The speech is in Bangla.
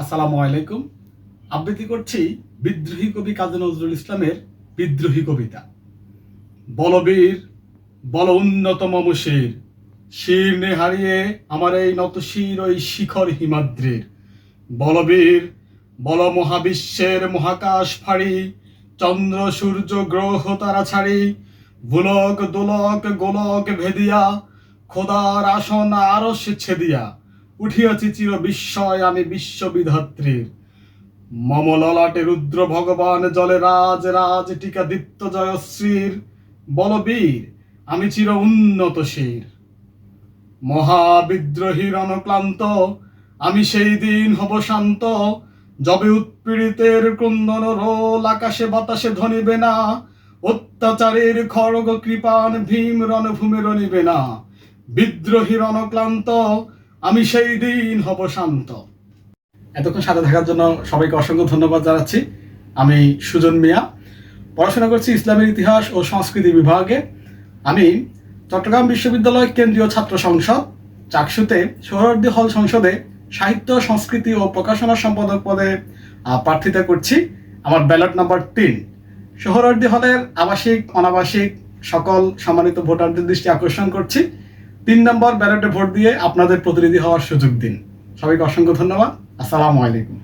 আসসালামু আলাইকুম। আবৃত্তি করছি বিদ্রোহী কবি কাজী নজরুল ইসলামের বিদ্রোহী কবিতা। বলবীর, বল উন্নত মম শির শির নে হারিয়ে আমার এই নত শির ওই শিখর হিমাদ্রির। বলবীর, বল মহাবিশ্বের মহাকাশ ফাড়ি, চন্দ্র, সূর্য, গ্রহ তারা ছাড়ি, ভুলক, দোলক, গোলক ভেদিয়া, খোদার আসন আরও ছেদিয়া। উঠিয়াছি চির বিস্ময় আমি বিশ্ববিধাত্রীর। মম ললাটে রুদ্র ভগবান জলে রাজ রাজ টিকা দীপ্ত জয়শ্রীর। বলবীর আমি চির উন্নত শির। মহাবিদ্রোহীর অনক্লান্ত আমি সেই দিন হব শান্ত। যবে উৎপীড়িতের ক্রন্দন রোল, আকাশে বাতাসে ধনিবে না। অত্যাচারের খড়গ কৃপান ভীম রণভূমি রনিবে না। বিদ্রোহীর অনক্লান্ত আমি সেই দিন হব শান্ত। এতক্ষণ সাথে থাকার জন্য সবাইকে অসংখ্য ধন্যবাদ জানাচ্ছি। আমি সুজন মিয়া। পড়াশোনা করছি ইসলামের ইতিহাস ও সংস্কৃতি বিভাগে। আমি চট্টগ্রাম বিশ্ববিদ্যালয় কেন্দ্রীয় ছাত্র সংসদ, চাকসুতে সোহরার্দি হল সংসদে সাহিত্য, সংস্কৃতি ও প্রকাশনা সম্পাদক পদে প্রার্থিতা করছি। আমার ব্যালট নাম্বার তিন। সোহরার্দি হলের আবাসিক, অনাবাসিক সকল সম্মানিত ভোটারদের দৃষ্টি আকর্ষণ করছি। তিন নম্বর ব্যালটে ভোট দিয়ে আপনাদের প্রতিনিধি হওয়ার সুযোগ দিন। সবাইকে অসংখ্য ধন্যবাদ। আসসালামু আলাইকুম।